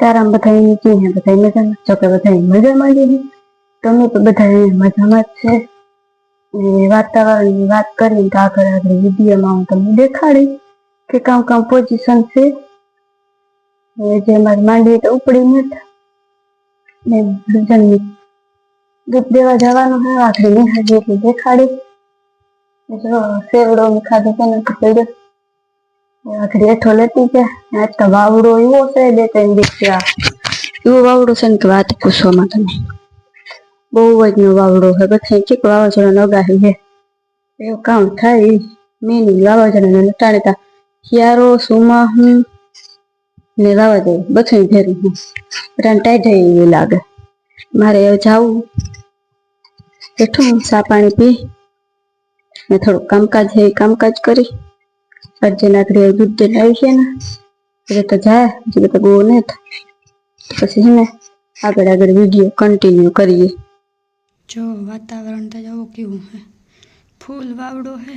સીતારામ બધા નીચે ને બધા મજામાં? જો કે મજામાં જ તમે તો બધા મજામાં જ છે. ને વાતાવરણની વાત કરીને તો આગળ આગળ વિડીયોમાં હું તમને દેખાડી કે કામ કામ પોઝિશન છે. જે મારી માંડવી તો ઉપડી નથી ને ભજનની દૂધ દેવા જવાનું હે આખરી નિહાળી એટલે દેખાડી જો સેવડો ખાધો નથી પડ્યો હેઠો લેતી ને આજ તો વાવડો એવો છે, બે ત્રણ આ એવો વાવડો છે ને કે વાત પૂછવામાં તમે. બહુ જ નો વાવડો છે. બધા ચીક વાવાઝોડા નગાહી છે? એવું કામ થાય મેની વાવાઝોડા નટાણે તા. શિયાળો, સુમા હું ને વાવાઝોડું બધું ભેરું હું. બધાને જાય એવું લાગે. મારે હવે જાવું. બેઠું ચા પાણી પી. ને થોડુંક કામકાજ છે કામકાજ કરી. અર્જન આગળ દૂધ દઈને આવી છે ને, એટલે તો જાય હજી તો ગો ને પછી છે ને, આગળ આગળ વીડિયો કન્ટિન્યુ કરીએ. જો વાતાવરણ તો જવો કેવું હે. ફૂલ વાવડો હે.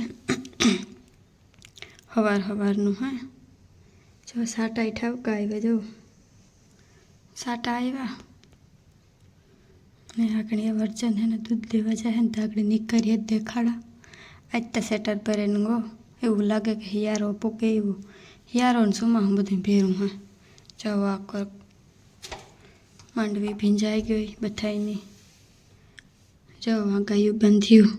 હવાર હવારનું હે. જો સાટા ઠાવકા આવ્યા, જો. સાટા આવ્યા. ને આગળ વર્જન હે ને દૂધ દેવા જાય ને તો આગળ નીકળીએ દેખાડા. આજ તો સેટર એને ગો એવું લાગે કે હિયારો પોકે એવું. હિયારોને સુમાં હું બધું ભેરું, હે. જવા કર. માંડવી ભીંજાઈ ગઈ બધાની જવા ગાયું બાંધ્યું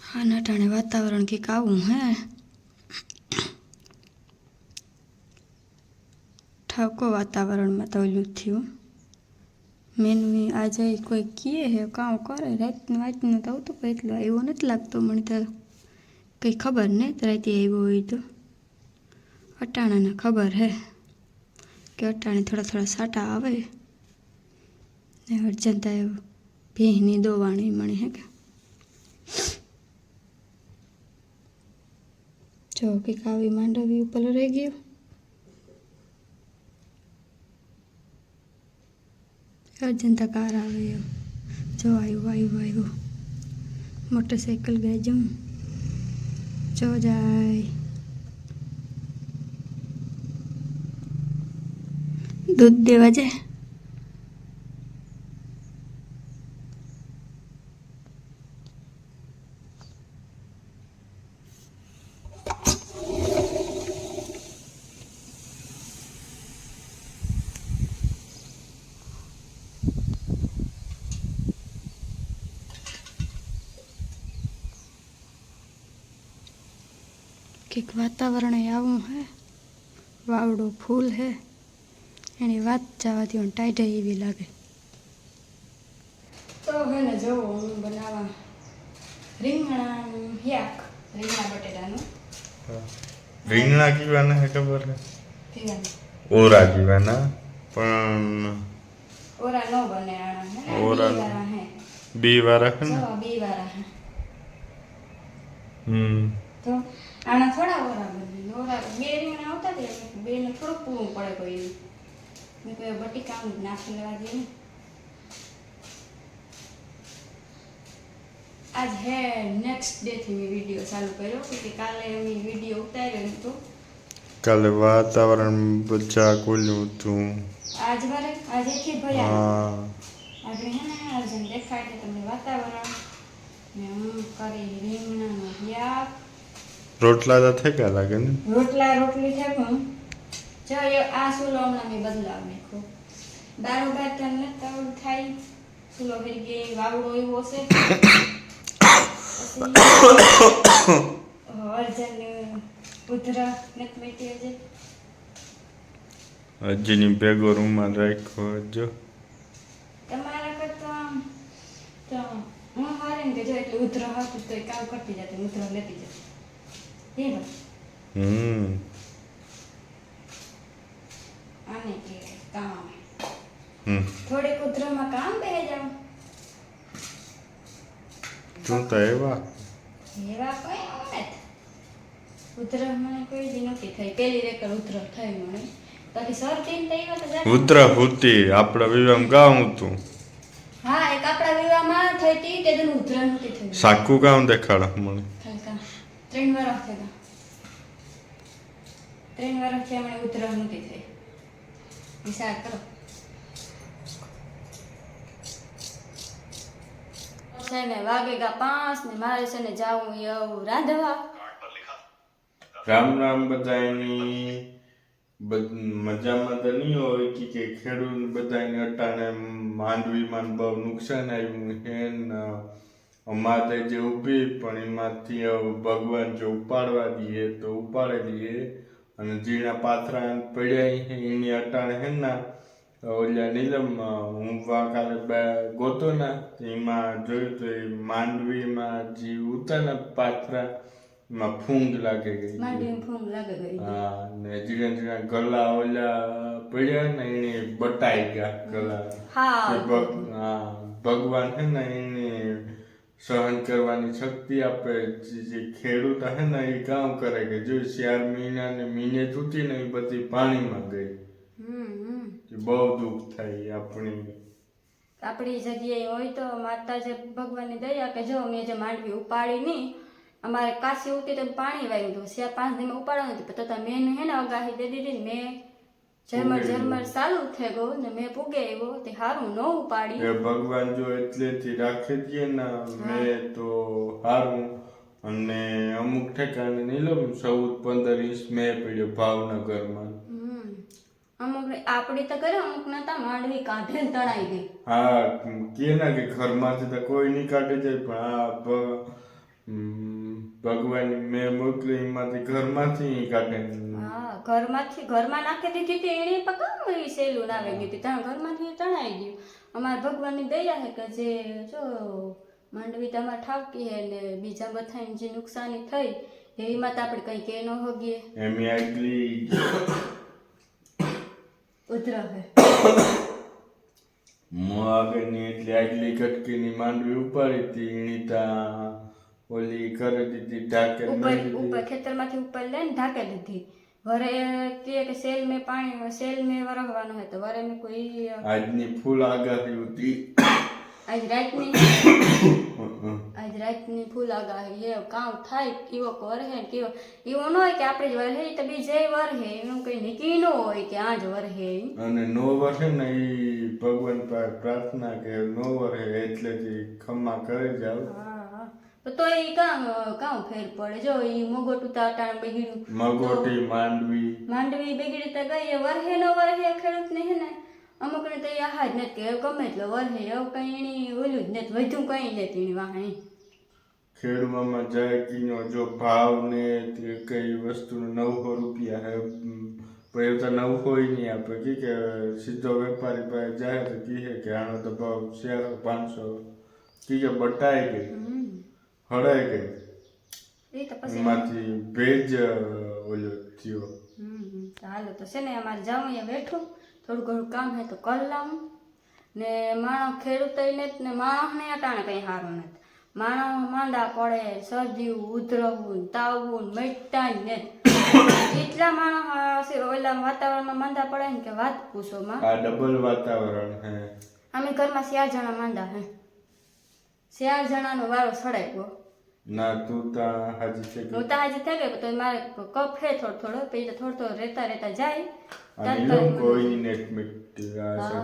હા, નટાણે વાતાવરણ કંઈક આવું, હે. ઠાકો વાતાવરણમાં તો ઓલું થયું. મેનવી આજે કોઈ કીએ હે કામ કરે, રાતનું વાતનું તો આવતું પણ એટલું આવ્યો નથી લાગતો મને તો. કંઈ ખબર નહીં તો રાતે આવ્યો હોય તો. અટાણાને ખબર હે કે અટાણે થોડા થોડા સાટા આવે. ને અર્જનતા એવું ભેંની દોવાણી મણી હે કે? જો કંઈક આવી માંડવી ઉપર રહી ગયું. અર્જનતા કાર આવે જો આવ્યું આવ્યું આવ્યું. મોટરસાઇકલ ગયા જમ. જો જાય દૂધ દેવા કંઈક વાતાવરણ એ આવું હે. વાવડો ફૂલ હે. એની વાત જવાથી મને ટાઈટ એવી લાગે. તો હે ને જો હું બનાવવા રીંગણાનું યાક રીંગણા બટેટાનું. રીંગણા કીવાના હે ખબર હે? ઓરા કીવાના પણ ઓરા નો બને આણા હે ઓરા બી નો. હે. બી હે વાળા હે. હમ. તો આના થોડા ઓરા બને ઓરા બે રીંગણા આવતા હતા બે ને થોડુંક પૂરું પડે કોઈ મેં કોઈ બટીકા નાખી લેવા દે આજ હે નેક્સ્ટ ડે થી મેં વીડિયો ચાલુ કર્યો કે કાલે મેં વીડિયો ઉતાર્યો હતો કાલે વાતાવરણ બચા ખોલ્યું હતું. આજ વારે આજે થી ભયા આજે આપણે હે ને અર્જન દેખાય છે તમને વાતાવરણ. ને હું કરી રીંગણાનો યાક રોટલા તો ગયા લાગે ને. રોટલા રોટલી ઠેકું. જો આ સુલો હમણાં મેં બદલાવ નાખ્યો. બારો બાર તને તવડ થાય. સુલો ફેર કે વાવડો એવો છે. અર્જન ઉધરા નથી મેટી હજે. હજીની ભેગો રૂમાલ રાખ્યો જો. તમારા કરતા આમ તો હું હારે ને કે જો એટલે ઉધરા હતું તો કામ કરતી જતી ઉધરા લેતી જતી. હમ આને કે કામ. હમ બે જાવ શું તો એવા. એવા કઈ ઉધરસ મને કોઈ દી નથી થઈ. પેલી રેકર ઉધરસ થઈ મને. બાકી શરદી થઈ તઈ વાત જ ઉતર ભૂતી આપણા વિવામ ગામ હતું. હા એક આપણા વિવાહમાં થઈ હતી તે ઉધરસ નથી થઈ સાકું ગાઉં દેખાડ મને. ત્રણ વર્ષ થયા ત્રણ વર્ષથી મને ઉધરસ નથી થઈ વિચાર કરો છે ને વાગેગા પાંચ ને મારે છે ને જાવું એવું રાંધવા રામ રામ બધાની બધ- મજામાં તો નહીં હોય કે કે ખેડૂત બધાને અટાને માંડવીમાં બહુ નુકસાન આવ્યું હે અમારે જે ઊભી પણ એમાંથી ભગવાન જો ઉપાડવા દઈએ તો ઉપાડી દઈએ. અને જીણા પાથરા પડ્યા એની અટાણે હે ના ઓલા નીલમ હું વા કાલે બે ગોતો ના એમાં જોયું તો એ માંડવીમાં જે ઉતા પાથરા એમાં ફૂંગ લાગે ગઈ ફૂંગ લાગે ગઈ હા ને જીણા જીણા ગલા ઓલા પડ્યા ને એને બટાઈ ગયા ગલા. હા ભગવાન હે ને એને સહન કરવાની શક્તિ આપે. જે જે ખેડૂત હે ને એ કામ કરે કે જો ચાર મહિના ને મહિને તૂટી ને એ બધી પાણીમાં ગઈ. હમ હમ. બહુ દુઃખ થાય આપણી. આપણી જગ્યાએ હોય તો માતાજી ભગવાનની દયા કે જો મેં જે માંડવી ઉપાડી નહીં અમારે કાશી ઉતી તો પાણી વાગ્યું હતું પાંચ દિન ઉપાડવાનું નથી તો મેં હે ને અગાહી દે દીધી મેં ઝરમર ઝરમર ચાલુ થઈ ગયું ને મેં પૂગે આવ્યો તે હારું ન ઉપાડી. એ ભગવાન જો એટલેથી રાખે છે ને મેં તો હારું. અને અમુક ઠેકાણે નીલમ ચૌદ પંદર ઇંચ મેં પડ્યો ભાવનગરમાં. અમુક આપણી તો કરે અમુક નતા માંડવી કાઢે તણાઈ ગઈ. હા કે ના કે ઘરમાંથી તો કોઈ નહીં કાઢે જાય પણ આ ભગવાન મેં મોકલી માંથી ઘરમાંથી કાઢે. હા ઘરમાંથી ઘરમાં નાખી દીધી હતી એને પકામ એ સેલું ના દીધી ત્યાં ઘરમાંથી તણાઈ ગયું. અમારા ભગવાનની દયા છે કે જે જો માંડવી તમારે ઠાવકી હે ને બીજા બધાને જે નુકસાની થઈ એમાં તો આપણે કંઈ કે ન હોગીએ. એમ આગલી ઉધર હે. મોગની એટલે આગલી કટકીની માંડવી ઉપાડી હતી એની તા ઓલી કરી દીધી ઢાકે ઉપર ઉપર ખેતરમાંથી ઉપર લઈને ઢાંકી દીધી. વરે કે કે સેલ મે પાણી સેલ મે વરહવાનો હતો વરે મે કોઈ આજની ફૂલ આગાહી હતી. આજ રાતની આજ રાતની ફૂલ આગાહી હે. કામ થાય કેવો વરહે હે કેવો. એવો ન હોય કે આપણે જ વરહે તો બીજે વરહે એનું કઈ નીકી ન હોય કે આજ વરહે અને નો વરસે ને ભગવાન પાસે પ્રાર્થના કે નો વરહે એટલે જે ખમ્મા કરી જાવ તો એ કામ કામ ફેર પડે? જો એ મોગોટું તો અટાણે બગડ્યું મગોટી માંડવી. માંડવી બગડી તો ગઈ વરહે નો વરહે ખેડૂતને હે ને? અમુક ને તો એ આહાર નથી કે ગમે એટલો વરહે એવું કઈ એની ઓલું જ નથી વધુ કઈ નથી એની વાહે ખેડૂતમાં જાય કીનો જો ભાવ ને તે કઈ વસ્તુનો નવસો રૂપિયા હે પણ એવું તો નવસો ય નહીં આપે. કે કે સીધો વેપારી પાસે જાય તો કહે કે આનો તો ભાવ ચારસો પાંચસો. કી બટાઈ ગઈ. હળાઈ ગઈ એમાંથી ભેજ ઓલો થયો. હાલો તો છે ને અમારે જાઉં અહીંયા બેઠું. થોડું ઘણું કામ હે તો કરી લાવું. ને માણસ ખેડૂત ને માણસને અટાણે કંઈ સારું નથી. માણસ માંદા પડે શરદીવું ઉધરવું તાવવું ને મટતા ને. એટલા માણસ ઓલા વાતાવરણમાં માંદા પડે ને કે વાત પૂછો માં. આ ડબલ વાતાવરણ હે. અમે ઘરમાં ચાર જણા માંદા હે. ચાર જણાનો વારો સડાઈ ગયો. ના તું તા હાજી છે કે હું તો આજે થઈ ગઈ તો મારે કફ હે થોડો થોડો પછી થોડો થોડો રહેતા રહેતા જાય. કોઈ નેટ મિટી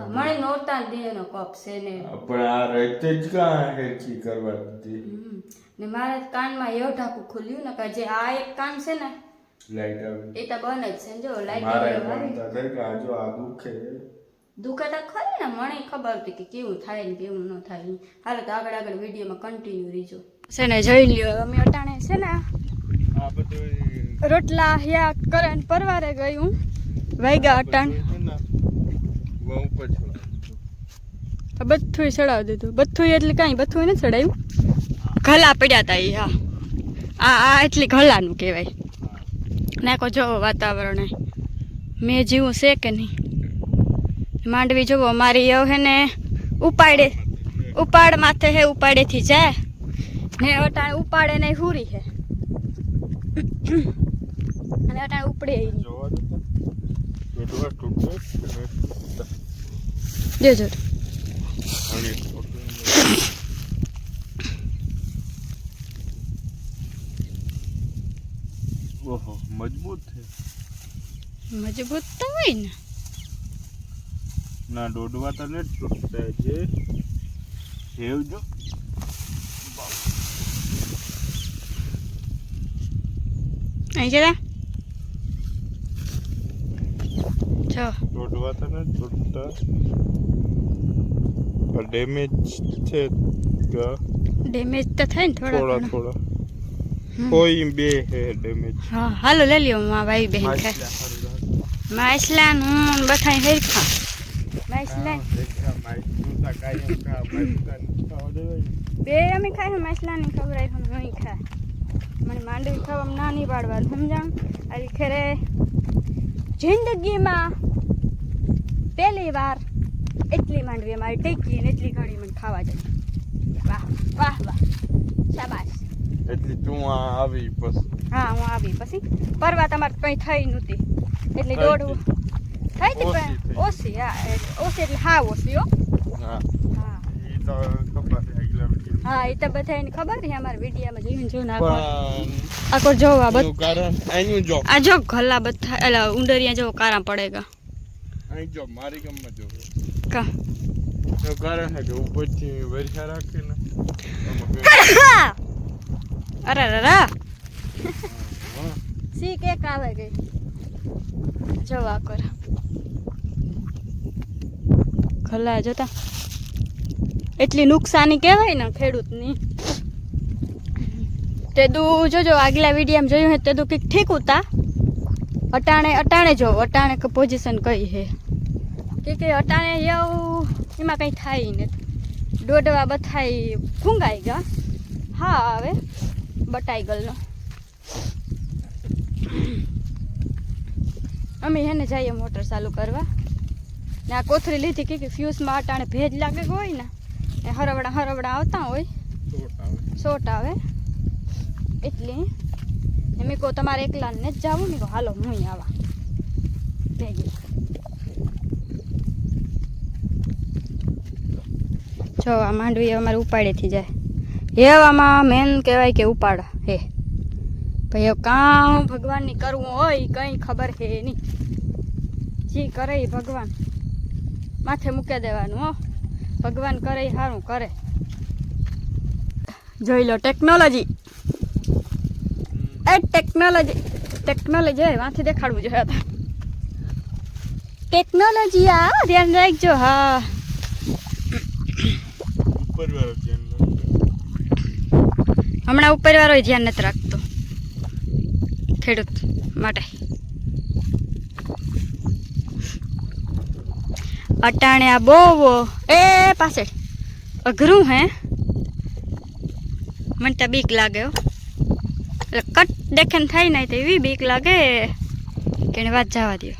મને નોરતા દેનો કપ છે ને. પણ આ રહેતે જ કાં હેરકી કરવા દીધી? ને મારે કાનમાં એવું ઢાંકું ખુલ્યું ને કે જે આ એક કાન છે ને લાઈટ આવે. એ તો બંધ જ છે જો લાઈટ પણ તા થાય કે આ જો આ દુખે દુખે તો ખરી ને મને ખબર હતી કે કેવું થાય ને કેવું ન થાય. હાલો તો આગળ આગળ વિડીયોમાં કન્ટિન્યુ રહીજો છે ને જોઈ લ્યો અમે અટાણે છે ને રોટલા હ્યા કરે ને પરવારે ગયું. વાગ્યા અટાણ. બધું ચડાવી દીધું. બધું એટલે કાંઈ બધું નથી ચડાવ્યું ઘલા પડ્યા હતા એ હા. આ આ એટલી ઘલાનું કહેવાય. નાખો જો વાતાવરણ એ. મેં જીવું છે કે નહીં? માંડવી જુઓ મારી એવું હે ને ઉપાડે ઉપાડ માથે હે ઉપાડેથી જાય ને અટાણે ઉપાડે ને હુરી હે. અને અટાણે ઉપડે ય નહીં. જોવા દો તો ટૂટવા ટૂટવા જો જો. અને ઓહો મજબૂત છે. મજબૂત તો હોય ને. ના દોડવા તને તૂટતા છે હેવજો અહીં જરા જો દોડવા તને તૂટતા ડેમેજ છે ડેમેજ તો થાય ને થોડા થોડા. કોઈ બે હે ડેમેજ હા હાલો લઈ લ્યો માં ભાઈ બહેન થાય માછલા હું બધાય હેરખા. બે અમે ખાય માછલાની ખબર હું નહીં ખાય મને માંડવી ખાવામાં ના નહીં પાડવાનું સમજાણ? આજે ખેરે જિંદગીમાં પહેલી વાર એટલી માંડવી અમારી ટેકી અને એટલી ઘડી મને ખાવા જાય વાહ વાહ વાહ. શાબાશ. એટલે તું આવી પછી? હા હું આવી. પછી પરવા તમારે કંઈ થઈ નહોતી. એટલે દોડવું. થઈ હતી ઓછી પણ થઈ. ઓછી હા એટલે ઓછી એટલે હા ઓછી હો હા હા એ તો ખબર છે આગલા video. હા એ તો બધાને ખબર છે અમારા વિડીયામાં જોઈને જોઈને આખો પણ આખો જોવા બધ એનું કારણ આનું જો આ જો ગલ્લા બધા એટલે ઉંડરિયા જેવો કારા પડેગા અહીં જો મારી ગમમાં જો કા એનું કારણ છે કે ઉપરથી વર્ષા રાખે ને આમાં કઈ- અરે રે રા હા. સી કેક આવે ગઈ જોવા કર. ખલા જોતા. એટલી નુકસાની કહેવાય ને ખેડૂતની. તે દુ જોજો, આગલા વિડીયામાં જોયું હે તે દુ કંઈક ઠીક ઉતા? અટાણે અટાણે જો, અટાણે પોઝિશન કઈ હે. કે કે અટાણે યવ, એમાં કંઈ થાય નથી દોડવા બથાઈ ફૂંગાઈ ગયા હા હવે બટાઈ ગલનો. અમે હેને જઈએ મોટર ચાલુ કરવા. ને આ કોથળી લીધી કે ફ્યુઝમાં અટાણે ભેજ લાગે હોય ને, એ હરવડા હરવડા આવતા હોય. શોટ આવે. એટલે એમ કહું તમારે એકલા ને જ જાવું ને હાલો હું આવા. ભેગી. જો, આ માંડવી અમારે ઉપાડેથી જાય. હેવામાં મેન કહેવાય કે ઉપાડ. હે. ભાઈ કામ ભગવાનની કરવું હોય કંઈ ખબર હે નહીં. જી કરે ભગવાન. માથે મૂકી દેવાનું હો. ભગવાન કરે સારું કરે. જોઈ લો ટેકનોલોજી એ ટેકનોલોજી ટેકનોલોજી વાંથી દેખાડવું જોઈએ હતા ટેકનોલોજી આ ધ્યાન રાખજો હા. ઉપરવાળો. હમણાં ઉપર વાળો ધ્યાન નથી રાખતો. ખેડૂત માટે. અટાણે આ બહુ એ પાસે અઘરું હે. મને તો બીક લાગે એટલે કટ દેખેન થાય ને તો એવી બીક લાગે. કે વાત જવા દો